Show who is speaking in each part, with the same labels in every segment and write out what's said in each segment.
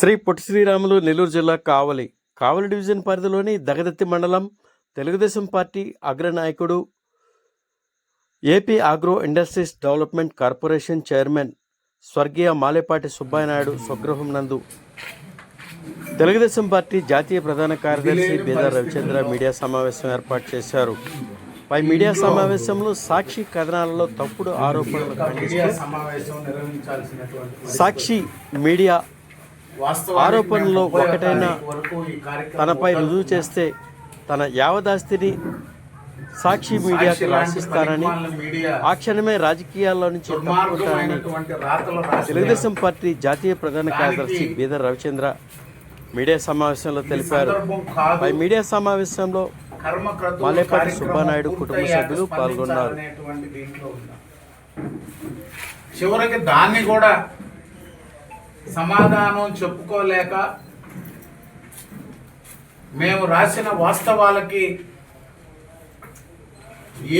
Speaker 1: శ్రీ పొట్టి శ్రీరాములు నెల్లూరు జిల్లా కావలి. కావలి డివిజన్ పరిధిలోని దగదత్తి మండలం Telugu Desam party అగ్రనాయకుడు AP agro industries development corporation chairman స్వర్గీయ మాలేపాటి సుబ్బాయనాయుడు స్వగృహం నందు తెలుగుదేశం పార్టీ జాతీయ ప్రధాన కార్యదర్శి బీదర్ రవిచంద్ర మీడియా సమావేశం ఏర్పాటు చేశారు. పై మీడియా సమావేశంలో సాక్షి కథనాలలో తప్పుడు ఆరోపణలు సాక్షి మీడియా ఆరోపణలో ఒకటైనా తనపై రుజువు చేస్తే తన యావదాస్తిని సాక్షి మీడియాకు
Speaker 2: మీడియా
Speaker 1: ఆ క్షణమే రాజకీయాల్లో నుంచి
Speaker 2: రాసి
Speaker 1: తెలుగుదేశం పార్టీ జాతీయ ప్రధాన కార్యదర్శి బీదర్ రవిచంద్ర మీడియా సమావేశంలో తెలిపారు. పై మీడియా సమావేశంలో మాలేపాటి సుబ్బానాయుడు కుటుంబ సభ్యులు పాల్గొన్నారు.
Speaker 2: చివరికి దాన్ని కూడా సమాధానం చెప్పుకోలేక మేము రాసిన వాస్తవాలకి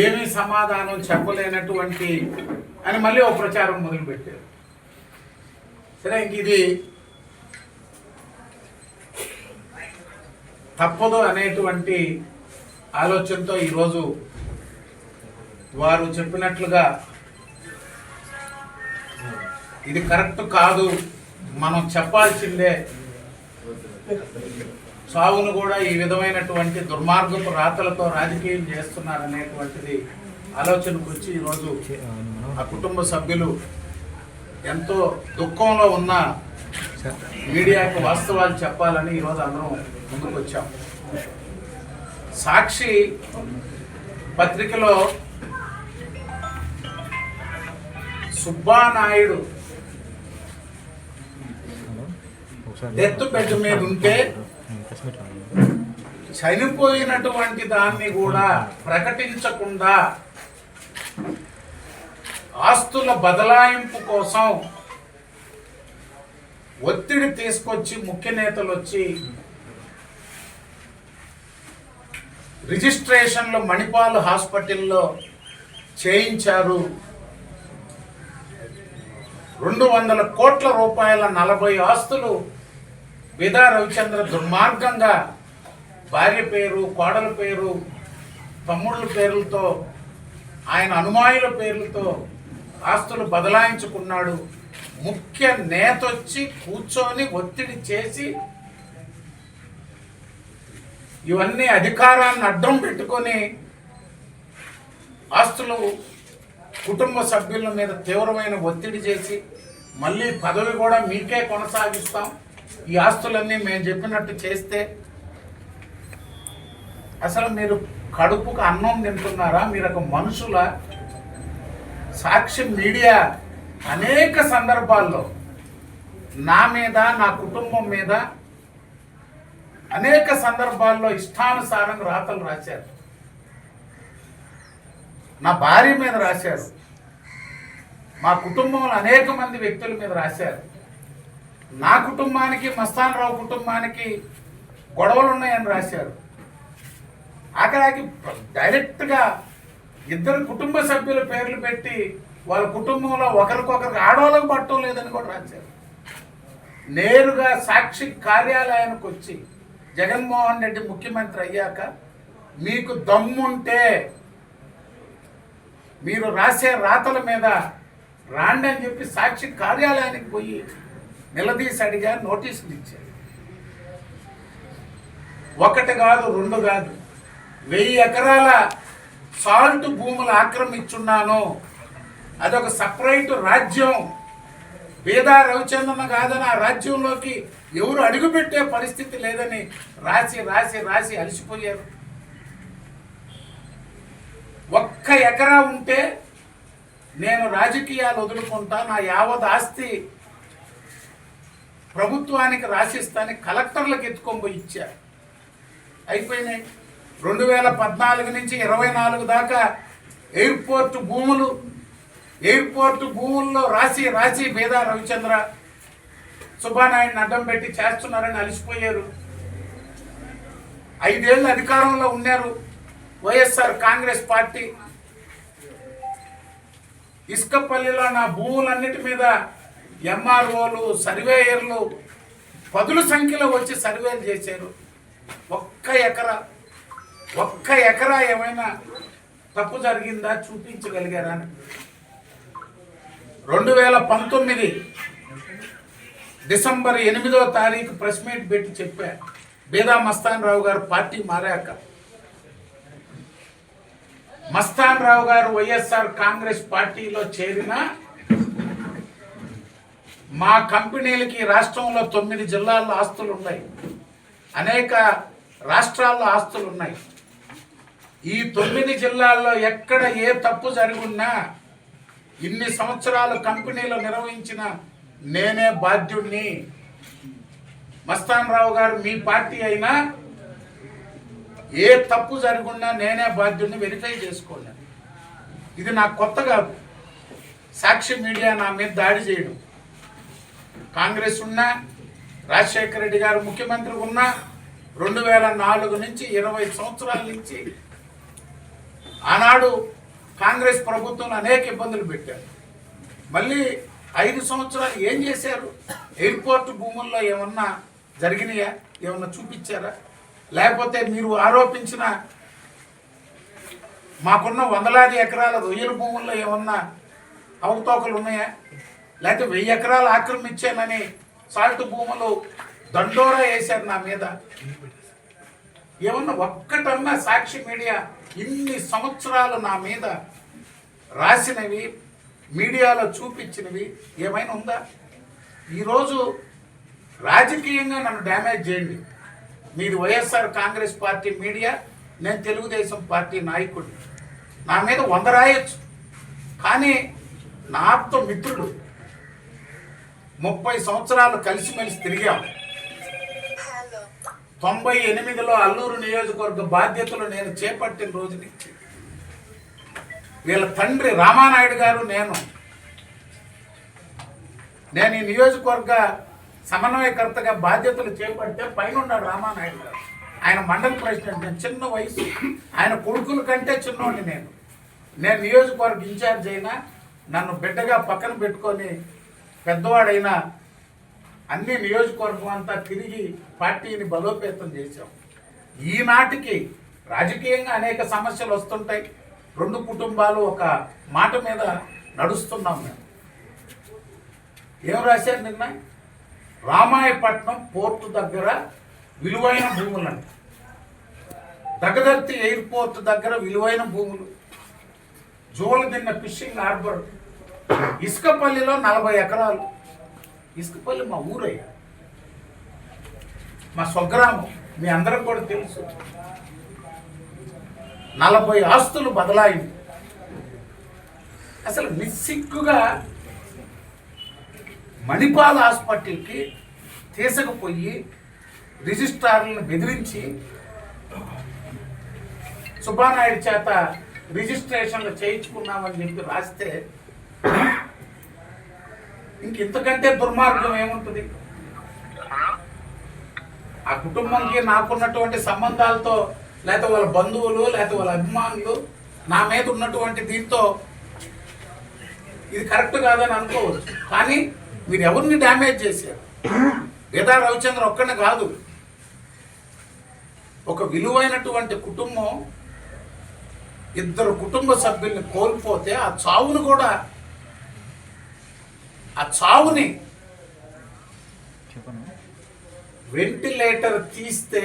Speaker 2: ఏమీ సమాధానం చెప్పలేనటువంటి అని మళ్ళీ ఒక ప్రచారం మొదలుపెట్టారు. సరే ఇంక ఇది తప్పదు అనేటువంటి ఆలోచనతో ఈరోజు వారు చెప్పినట్లుగా ఇది కరెక్ట్ కాదు. మనం చెప్పాల్సిందే సావును కూడా ఈ విధమైనటువంటి దుర్మార్గపు రాతలతో రాజకీయం చేస్తున్నారనేటువంటిది ఆలోచనకు వచ్చి ఈరోజు ఆ కుటుంబ సభ్యులు ఎంతో దుఃఖంలో ఉన్న మీడియాకు వాస్తవాలు చెప్పాలని ఈరోజు అందరం ముందుకు వచ్చాం సాక్షి పత్రికలో సుబ్బానాయుడు డెత్ బెడ్ మీద ఉంటే చనిపోయినటువంటి దాన్ని కూడా ప్రకటించకుండా ఆస్తుల బదలాయింపు కోసం ఒత్తిడి తీసుకొచ్చి ముఖ్య నేతలు వచ్చి రిజిస్ట్రేషన్లో మణిపాల్ హాస్పిటల్లో చేయించారు. రెండు వందల కోట్ల రూపాయల నలభై ఆస్తులు విధా రవిచంద్ర దుర్మార్గంగా భార్య పేరు కోడల పేరు తమ్ముళ్ళ పేర్లతో ఆయన అనుమాయుల పేర్లతో ఆస్తులు బదలాయించుకున్నాడు. ముఖ్య నేత వచ్చి కూర్చొని ఒత్తిడి చేసి ఇవన్నీ అధికారాన్ని అడ్డం పెట్టుకొని ఆస్తులు కుటుంబ సభ్యుల మీద తీవ్రమైన ఒత్తిడి చేసి మళ్ళీ పదవి కూడా మీకే కొనసాగిస్తాం. ఈ ఆస్తులన్నీ మేము చెప్పినట్టు చేస్తే అసలు మీరు కడుపుకు అన్నం తింటున్నారా? మీరు ఒక మనుషుల సాక్షి మీడియా అనేక సందర్భాల్లో నా మీద నా కుటుంబం మీద అనేక సందర్భాల్లో ఇష్టానుసారంగా రాతలు రాశారు. నా భార్య మీద రాశారు. మా కుటుంబంలో అనేక మంది వ్యక్తుల మీద రాశారు. నా కుటుంబానికి మస్తాన్ రావు కుటుంబానికి గొడవలు ఉన్నాయని రాశారు. ఆఖరాకి డైరెక్ట్గా ఇద్దరు కుటుంబ సభ్యుల పేర్లు పెట్టి వాళ్ళ కుటుంబంలో ఒకరికొకరికి ఆడవాళ్ళకు పట్టడం లేదని కూడా రాశారు. నేరుగా సాక్షి కార్యాలయానికి వచ్చి జగన్మోహన్ రెడ్డి ముఖ్యమంత్రి అయ్యాక మీకు దమ్ముంటే మీరు రాసే రాతల మీద రాండి అని చెప్పి సాక్షి కార్యాలయానికి పోయి నిలదీసి అడిగా నోటీసులు ఇచ్చారు. ఒకటి కాదు రెండు కాదు. వెయ్యి ఎకరాల సాల్ట్ భూములు ఆక్రమించున్నాను. అదొక సపరేట్ రాజ్యం. వేదా రవిచంద్రన్ కాదని ఆ రాజ్యంలోకి ఎవరు అడుగుపెట్టే పరిస్థితి లేదని రాసి రాసి రాసి అలసిపోయారు. ఒక్క ఎకరా ఉంటే నేను రాజకీయాలు వదులుకుంటా నా యావత్ ఆస్తి ప్రభుత్వానికి రాసిస్తాని కలెక్టర్లకు ఎత్తుకొని పోయి ఇచ్చారు. అయిపోయినాయి. రెండు వేల పద్నాలుగు నుంచి ఇరవై నాలుగు దాకా ఎయిర్పోర్ట్ భూములు ఎయిర్పోర్ట్ భూముల్లో రాసి రాసి బేదా రవిచంద్ర సుబ్బానాయుడిని అడ్డం పెట్టి చేస్తున్నారని అలసిపోయారు. ఐదేళ్ళు అధికారంలో ఉన్నారు వైఎస్ఆర్ కాంగ్రెస్ పార్టీ. ఇసుకపల్లిలో నా భూములన్నిటి మీద ఎంఆర్ఓలు సర్వేయర్లు పదుల సంఖ్యలో వచ్చి సర్వేలు చేశారు. ఒక్క ఎకరా ఒక్క ఎకరా ఏమైనా తప్పు జరిగిందా? చూపించగలిగారా? అని రెండు వేల పంతొమ్మిది డిసెంబర్ ఎనిమిదో తారీఖు ప్రెస్ మీట్ పెట్టి చెప్పా. బేదా మస్తాన్ రావు గారు పార్టీ మారాక. మస్తాన్ రావు గారు వైఎస్ఆర్ కాంగ్రెస్ పార్టీలో చేరిన మా కంపెనీలకి రాష్ట్రంలో తొమ్మిది జిల్లాల్లో ఆస్తులు ఉన్నాయి. అనేక రాష్ట్రాల్లో ఆస్తులు ఉన్నాయి. ఈ తొమ్మిది జిల్లాల్లో ఎక్కడ ఏ తప్పు జరుగున్నా ఇన్ని సంవత్సరాలు కంపెనీలు నిర్వహించిన నేనే బాధ్యుణ్ణి. మస్తాన్ రావు గారు మీ పార్టీ అయినా ఏ తప్పు జరుగున్నా నేనే బాధ్యుడిని వెరిఫై చేసుకోండి. ఇది నాకు కొత్త కాదు. సాక్షి మీడియా నా మీద దాడి చేయడం. కాంగ్రెస్ ఉన్నా రాజశేఖర రెడ్డి గారు ముఖ్యమంత్రి ఉన్నా రెండు వేల నాలుగు నుంచి ఇరవై సంవత్సరాల నుంచి ఆనాడు కాంగ్రెస్ ప్రభుత్వం అనేక ఇబ్బందులు పెట్టారు. మళ్ళీ ఐదు సంవత్సరాలు ఏం చేశారు? ఎయిర్పోర్ట్ భూముల్లో ఏమన్నా జరిగినాయా? ఏమన్నా చూపించారా? లేకపోతే మీరు ఆరోపించిన మాకున్న వందలాది ఎకరాల రొయ్యల భూముల్లో ఏమన్నా అవకతవకలు ఉన్నాయా? లేకపోతే వెయ్యి ఎకరాలు ఆక్రమించానని సాల్ట్ భూములు దండోరా వేశారు నా మీద. ఏమన్నా ఒక్కటన్నా సాక్షి మీడియా ఇన్ని సంవత్సరాలు నా మీద రాసినవి మీడియాలో చూపించినవి ఏమైనా ఉందా? ఈరోజు రాజకీయంగా నన్ను డ్యామేజ్ చేయండి. మీది వైఎస్ఆర్ కాంగ్రెస్ పార్టీ మీడియా నేను తెలుగుదేశం పార్టీ నాయకుడిని. నా మీద వంద రాయొచ్చు. కానీ నా ఆప్త మిత్రుడు ముప్పై సంవత్సరాలు కలిసిమెలిసి తిరిగాం తొంభై ఎనిమిదిలో అల్లూరు నియోజకవర్గ బాధ్యతలు నేను చేపట్టిన రోజు నుంచి వీళ్ళ తండ్రి రామానాయుడు గారు నేను. నేను ఈ నియోజకవర్గ సమన్వయకర్తగా బాధ్యతలు చేపడితే పైన ఉన్నాడు రామానాయుడు గారు. ఆయన మండల ప్రెసిడెంట్ నేను చిన్న వయసు. ఆయన కొడుకుల కంటే చిన్నోడిని నేను. నేను నియోజకవర్గ ఇన్ఛార్జ్ అయినా నన్ను బిడ్డగా పక్కన పెట్టుకొని పెద్దవాడైనా అన్ని నియోజకవర్గం అంతా తిరిగి పార్టీని బలోపేతం చేశాం. ఈనాటికి రాజకీయంగా అనేక సమస్యలు వస్తుంటాయి. రెండు కుటుంబాలు ఒక మాట మీద నడుస్తున్నాం మేము. ఏం రాశారు నిన్న? రామాయపట్నం పోర్టు దగ్గర విలువైన భూములంట. దగదర్తి ఎయిర్పోర్ట్ దగ్గర విలువైన భూములు. జోలు దిన్న ఫిషింగ్ హార్బర్ ఇసుకపల్లిలో నలభై ఎకరాలు. ఇసుకపల్లి మా ఊరయ్య. మా స్వగ్రామం. మీ అందరం కూడా తెలుసు. నలభై ఆస్తులు బదలాయింది. అసలు నిస్సిగ్గుగా మణిపాల్ హాస్పిటల్కి తీసుకుపోయి రిజిస్ట్రార్లను బెదిరించి సుబ్బానాయుడు చేత రిజిస్ట్రేషన్లు చేయించుకున్నామని చెప్పి రాస్తే ఇంక ఇంతకంటే దుర్మార్గం ఏముంటుంది? ఆ కుటుంబంకి నాకున్నటువంటి సంబంధాలతో లేకపోతే వాళ్ళ బంధువులు లేకపోతే వాళ్ళ అభిమానులు నా మీద ఉన్నటువంటి దీంతో ఇది కరెక్ట్ కాదని అనుకోవచ్చు. కానీ మీరు ఎవరిని డ్యామేజ్ చేశారు? వేదా రవిచంద్ర ఒక్కడిని కాదు. ఒక విలువైనటువంటి కుటుంబం ఇద్దరు కుటుంబ సభ్యుల్ని కోల్పోతే ఆ చావును కూడా ఆ చావుని వెంటిలేటర్ తీస్తే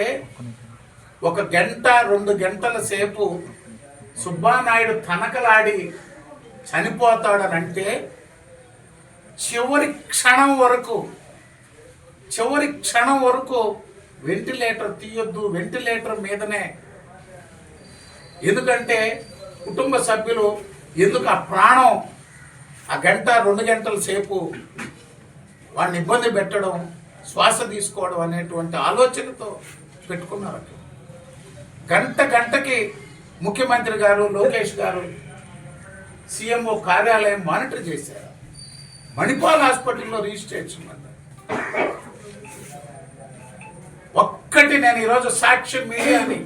Speaker 2: ఒక గంట రెండు గంటల సేపు సుబ్బానాయుడు తనకలాడి చనిపోతాడనంటే చివరి క్షణం వరకు చివరి క్షణం వరకు వెంటిలేటర్ తీయొద్దు. వెంటిలేటర్ మీదనే. ఎందుకంటే కుటుంబ సభ్యులు ఎందుకు ఆ ప్రాణం ఆ గంట రెండు గంటల సేపు వాడిని ఇబ్బంది పెట్టడం శ్వాస తీసుకోవడం అనేటువంటి ఆలోచనతో పెట్టుకున్నారు గంట గంటకి ముఖ్యమంత్రి గారు లోకేష్ గారు సీఎంఓ కార్యాలయం మానిటర్ చేశారు. మణిపాల్ హాస్పిటల్లో రిజిస్ట్రేషన్ అన్నారు ఒక్కటి నేను ఈరోజు సాక్షి మీడియాని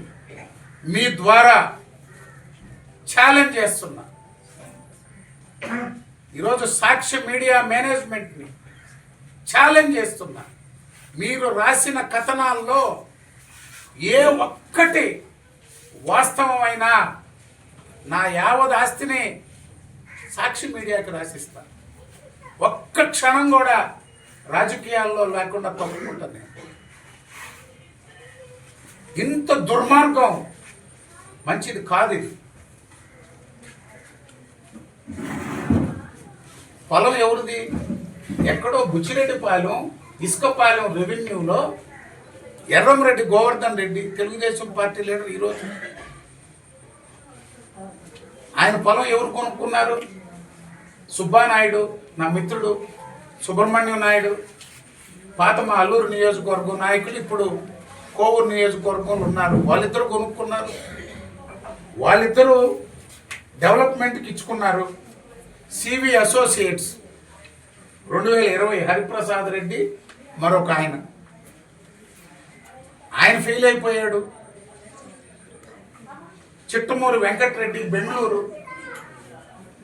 Speaker 2: మీ ద్వారా ఛాలెంజ్ చేస్తున్నా. ఈరోజు సాక్షి మీడియా మేనేజ్మెంట్ని ఛాలెంజ్ చేస్తున్నా. మీరు రాసిన కథనాల్లో ఏ ఒక్కటి వాస్తవమైన నా యావత్ ఆస్తిని సాక్షి మీడియాకి రాసిస్తా. ఒక్క క్షణం కూడా రాజకీయాల్లో లేకుండా తప్పుకుంటాను ఇంత దుర్మార్గం మంచిది కాదు ఇది. పొలం ఎవరిది? ఎక్కడో బుచ్చిరెడ్డిపాలెం ఇసుకపాలెం రెవెన్యూలో ఎర్రంరెడ్డి గోవర్ధన్ రెడ్డి తెలుగుదేశం పార్టీ లీడర్ ఈరోజు ఆయన పొలం ఎవరు కొనుక్కున్నారు? సుబ్బానాయుడు నా మిత్రుడు సుబ్రహ్మణ్యం నాయుడు పాత మా అల్లూరు నియోజకవర్గం నాయకులు ఇప్పుడు కోవూరు నియోజకవర్గంలో ఉన్నారు. వాళ్ళిద్దరు కొనుక్కున్నారు. వాళ్ళిద్దరూ డెవలప్మెంట్కి ఇచ్చుకున్నారు. సివి అసోసియేట్స్ రెండు వేల ఇరవై హరిప్రసాద్ రెడ్డి మరొక ఆయన. ఆయన ఫెయిల్ అయిపోయాడు. చిట్టమూరు వెంకటరెడ్డి బెంగళూరు.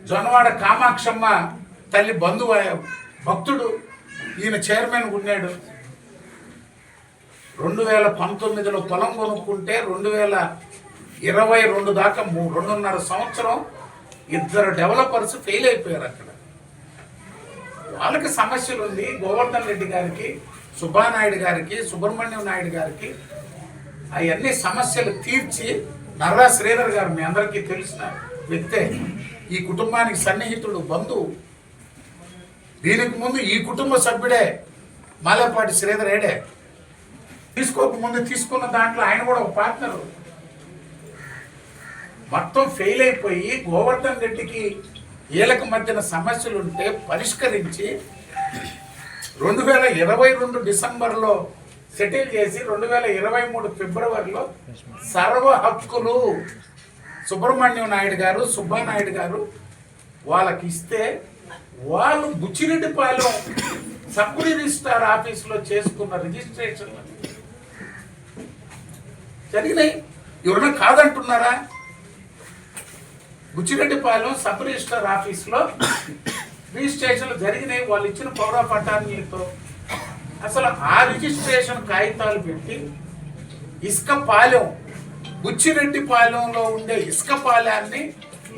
Speaker 2: జొన్నవాడ కామాక్షమ్మ తల్లి బంధువు భక్తుడు. ఈయన చైర్మన్ ఉన్నాడు. రెండు వేల పంతొమ్మిదిలో పొలం కొనుక్కుంటే రెండు వేల ఇరవై రెండు దాకా మూడు రెండున్నర సంవత్సరం ఇద్దరు డెవలపర్స్ ఫెయిల్ అయిపోయారు అక్కడ. వాళ్ళకి సమస్యలు ఉంది. గోవర్ధన్ రెడ్డి గారికి సుబ్బానాయుడు గారికి సుబ్రహ్మణ్యం నాయుడు గారికి అవన్నీ సమస్యలు తీర్చి నర్రా శ్రీధర్ గారు మీ అందరికీ తెలిసిన వ్యక్తే. ఈ కుటుంబానికి సన్నిహితుడు బంధువు. దీనికి ముందు ఈ కుటుంబ సభ్యుడే మాలేపాటి శ్రీధర్ ఏడే తీసుకోక ముందు తీసుకున్న దాంట్లో ఆయన కూడా ఒక పార్ట్నరు మొత్తం ఫెయిల్ అయిపోయి గోవర్ధన్ రెడ్డికి వీళ్ళకి మధ్యన సమస్యలు ఉంటే పరిష్కరించి రెండు వేల ఇరవై రెండు డిసెంబర్లో సెటిల్ చేసి రెండు వేల ఇరవై మూడు ఫిబ్రవరిలో సర్వ హక్కులు సుబ్రహ్మణ్యం నాయుడు గారు సుబ్బానాయుడు గారు వాళ్ళకి ఇస్తే వాళ్ళు బుచ్చిరెడ్డిపాలెం సబ్ రిజిస్ట్రార్ ఆఫీసులో చేసుకున్న రిజిస్ట్రేషన్ జరిగినాయి. ఎవరైనా కాదంటున్నారా? బుచ్చిరెడ్డిపాలెం సబ్ రిజిస్టర్ ఆఫీస్లో రిజిస్ట్రేషన్లు జరిగినాయి వాళ్ళు ఇచ్చిన పౌర పట్టాలతో అసలు ఆ రిజిస్ట్రేషన్ కాగితాలు పెట్టి ఇసుకపాలెం బుచ్చిరెడ్డిపాలెంలో ఉండే ఇసుకపాలెన్ని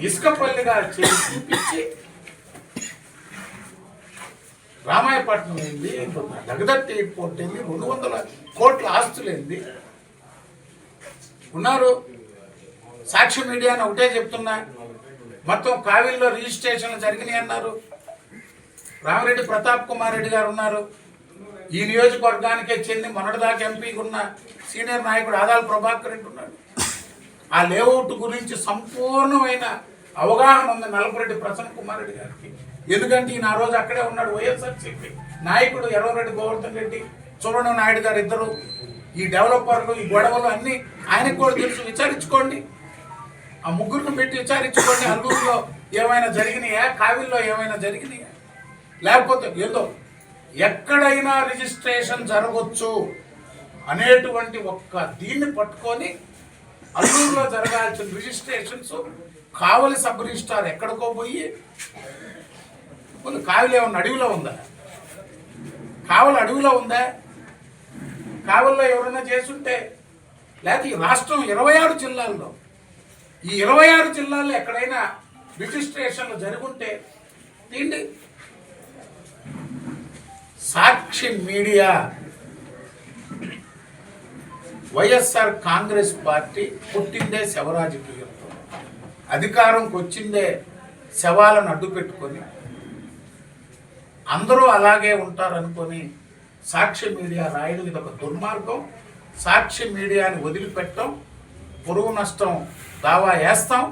Speaker 2: ఇసుకపల్లిగా చేసి చూపించి రామాయపట్నం వెళ్ళి జగదత్తి ఎయిర్పోర్ట్ వెళ్ళి రెండు వందల కోట్ల ఆస్తులు ఏంది ఉన్నారు. సాక్షి మీడియాని ఒకటే చెప్తున్నా. మొత్తం కావిల్లో రిజిస్ట్రేషన్లు జరిగినాయి అన్నారు. రామిరెడ్డి ప్రతాప్ కుమార్ రెడ్డి గారు ఉన్నారు. ఈ నియోజకవర్గానికే చెంది మొన్నటిదాకా ఎంపీకి ఉన్న సీనియర్ నాయకుడు ఆదాల ప్రభాకర్ రెడ్డి ఉన్నాడు ఆ లేఅవుట్ గురించి సంపూర్ణమైన అవగాహన ఉంది నలపరెడ్డి ప్రసన్న కుమార్ రెడ్డి గారికి. ఎందుకంటే ఈయన ఆ రోజు అక్కడే ఉన్నాడు వైఎస్ఆర్సీపీ నాయకుడు ఎర్రరెడ్డి గోవర్ధన్ రెడ్డి చూడడం నాయుడు గారు ఇద్దరు. ఈ డెవలపర్లు ఈ గొడవలు అన్నీ ఆయనకు కూడా తెలుసు. విచారించుకోండి. ఆ ముగ్గురిని పెట్టి విచారించుకోండి. అల్లూరులో ఏమైనా జరిగినాయా? కావిల్లో ఏమైనా జరిగినాయా? లేకపోతే ఏదో ఎక్కడైనా రిజిస్ట్రేషన్ జరగవచ్చు అనేటువంటి ఒక్క దీన్ని పట్టుకొని అల్లూరులో జరగాల్సిన రిజిస్ట్రేషన్స్ కావలి సబ్ రిజిస్టార్ ఎక్కడికో పోయి కొన్ని కావలి ఏమన్నా అడవిలో ఉందా? కావలి అడవిలో ఉందా? కావల్లో ఎవరైనా చేసుంటే లేకపోతే ఈ రాష్ట్రం ఇరవై ఆరు జిల్లాల్లో ఈ ఇరవై ఆరు జిల్లాల్లో ఎక్కడైనా రిజిస్ట్రేషన్లు జరుగుంటే తీండి సాక్షి మీడియా. వైఎస్ఆర్ కాంగ్రెస్ పార్టీ పుట్టిందే శవరాజకీయంతో అధికారంకి వచ్చిందే శవాలను అడ్డు పెట్టుకొని అందరూ అలాగే ఉంటారనుకొని సాక్షి మీడియా రాయడం ఇది ఒక దుర్మార్గం. సాక్షి మీడియాని వదిలిపెట్టం పురుగు నష్టం దావా వేస్తాం.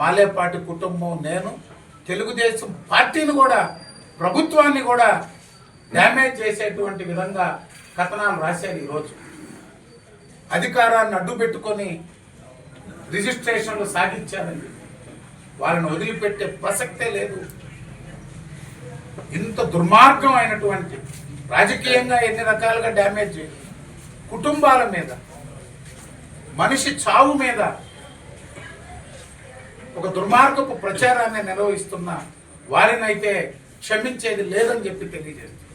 Speaker 2: మాలేపాటి కుటుంబం నేను. తెలుగుదేశం పార్టీని కూడా ప్రభుత్వాన్ని కూడా డ్యామేజ్ చేసేటువంటి విధంగా కథనాలు రాశారు ఈరోజు. అధికారాన్ని అడ్డు పెట్టుకొని రిజిస్ట్రేషన్లు సాగించారండి వాళ్ళని వదిలిపెట్టే ప్రసక్తే లేదు. ఇంత దుర్మార్గం అయినటువంటి రాజకీయంగా ఎన్ని రకాలుగా డ్యామేజ్ కుటుంబాల మీద మనిషి చావు మీద ఒక దుర్మార్గపు ప్రచారాన్ని నిర్వహిస్తున్న వారినైతే క్షమించేది లేదని చెప్పి తెలియజేస్తుంది